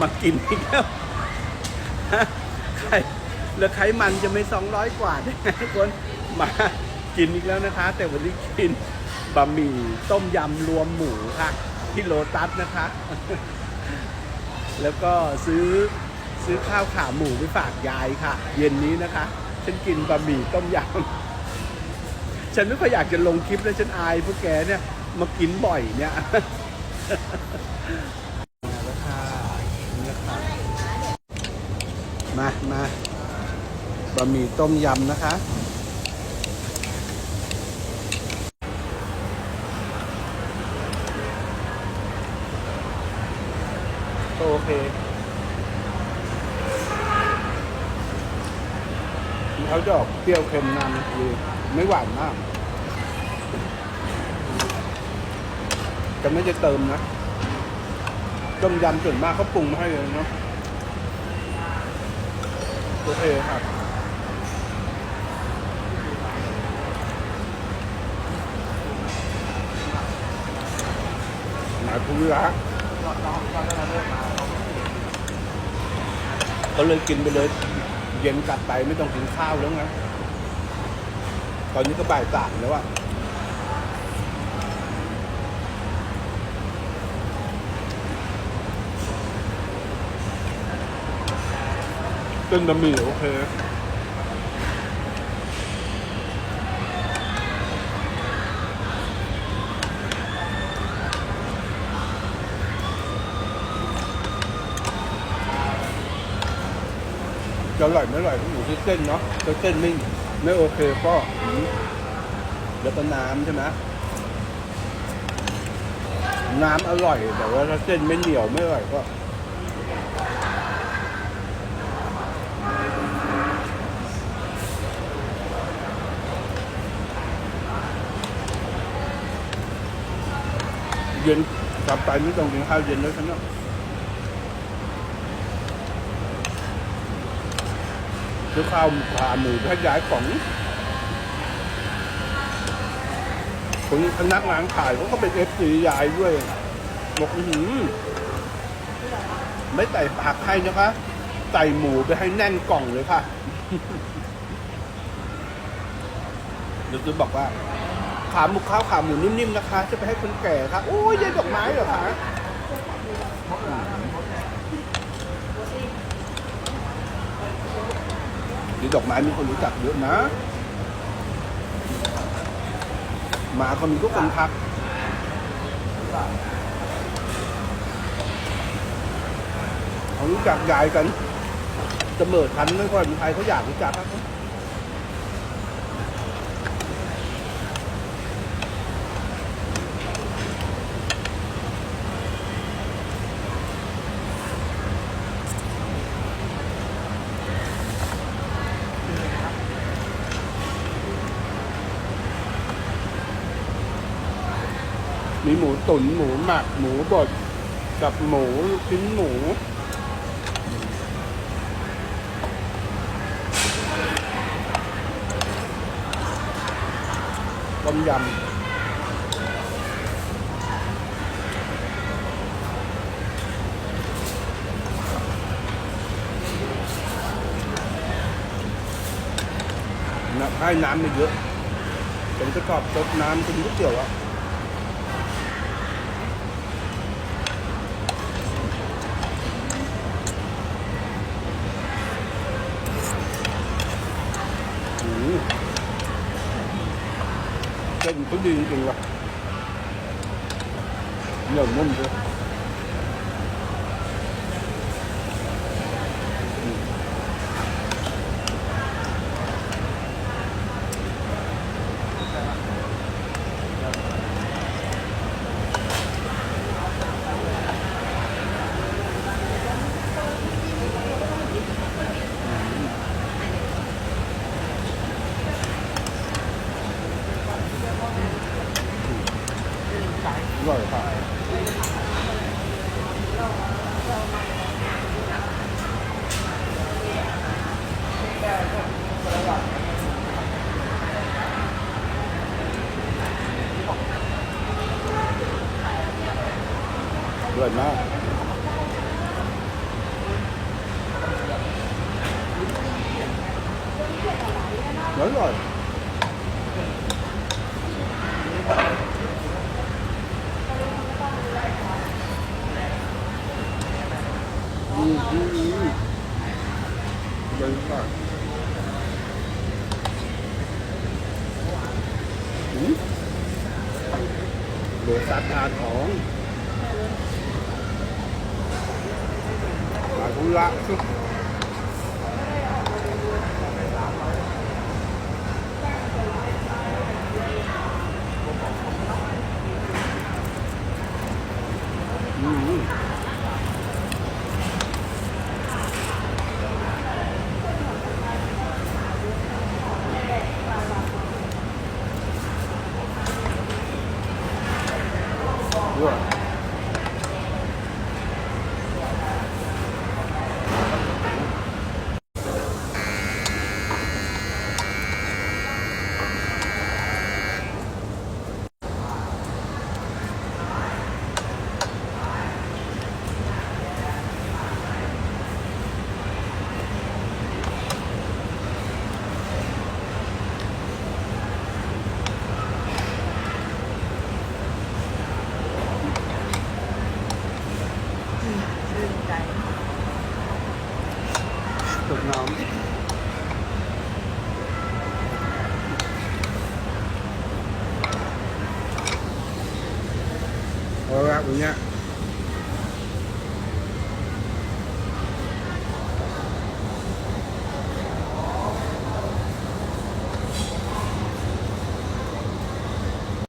มากินอีกแล้วไข่แล้วไขมันจะไม่สองร้อยกว่าได้ไงทุกคนมากินอีกแล้วนะคะ แต่วันนี้กินบะหมี่ต้มยำรวมหมูค่ะ ที่โลตัสนะคะ แล้วก็ซื้อซื้อข้าวขาหมูไปฝากยายค่ะ เย็นนี้นะคะ ฉันกินบะหมี่ต้มยำฉันไม่ค่อยอยากจะลงคลิปแล้วฉันอายพวกแกเนี่ยมากินบ่อยเนี่ย มามามาบะหมี่ต้มยำนะคะ โอเคเขาจะออกเปรี้ยวเค็มนำคือไม่หวานมาก จะไม่จะเติมนะต้มยำส่วนมากเขาปรุงมาให้เลยเนาะโอเคครับหมายคุยละก็เลยกินไปเลย เย็นกลับไปไม่ต้องกินข้าวแล้วไงตอนนี้ก็บ่ายสามแล้วอะ เส้นบะหมี่โอเคจะอร่อยไม่อร่อยอยู่ที่เส้นเนาะถ้าเส้นไม่ไม่โอเคก็อืมแล้วก็น้ำใช่ไหมน้ำอร่อย แต่ว่าถ้าเส้นไม่เหนียวไม่อร่อยก็ เย็นกลับไปไม่ต้องกินข้าวเย็นแล้วฉันเนาะซื้อข้าวขาหมูให้ย้ายของคนพนักงานขายเขาก็เป็นเอฟซียายด้วยบอกอื้อหือไม่ใส่ผักให้นะคะ ใส่หมูไปให้แน่นกล่องเลยค่ะเดี๋ยวจะบอกว่า ขาหมูข้าวขาหมูนิ่มๆนะคะ จะไปให้คนแก่ค่ะโอ้ยยายดอกไม้เหรอคะหรือดอกไม้มีคนรู้จักเยอะนะหมาเขามีทุกคนทักเขารู้จักยายกันจะเบิดทันไม่ค่อยมีใครเขาอยากรู้จักครับ มีหมูตุ๋นหมูหมักหมูบดกับหมูลูกชิ้นหมู ต้มยำนะให้น้ำไม่เยอะผมจะชอบซดน้ำกินก๋วยเตี๋ยวอะ เส้นก็ดีจริงๆว่ะเหนียวนุ่มด้วยอืมอร่อยค่ะอ ร่อยมากอร่อยอืมอืมอืมอร่อยมากโลตัสทานของ มา คุระสุดอืมด้วยตกน้ำเอาละอย่างเงี้ย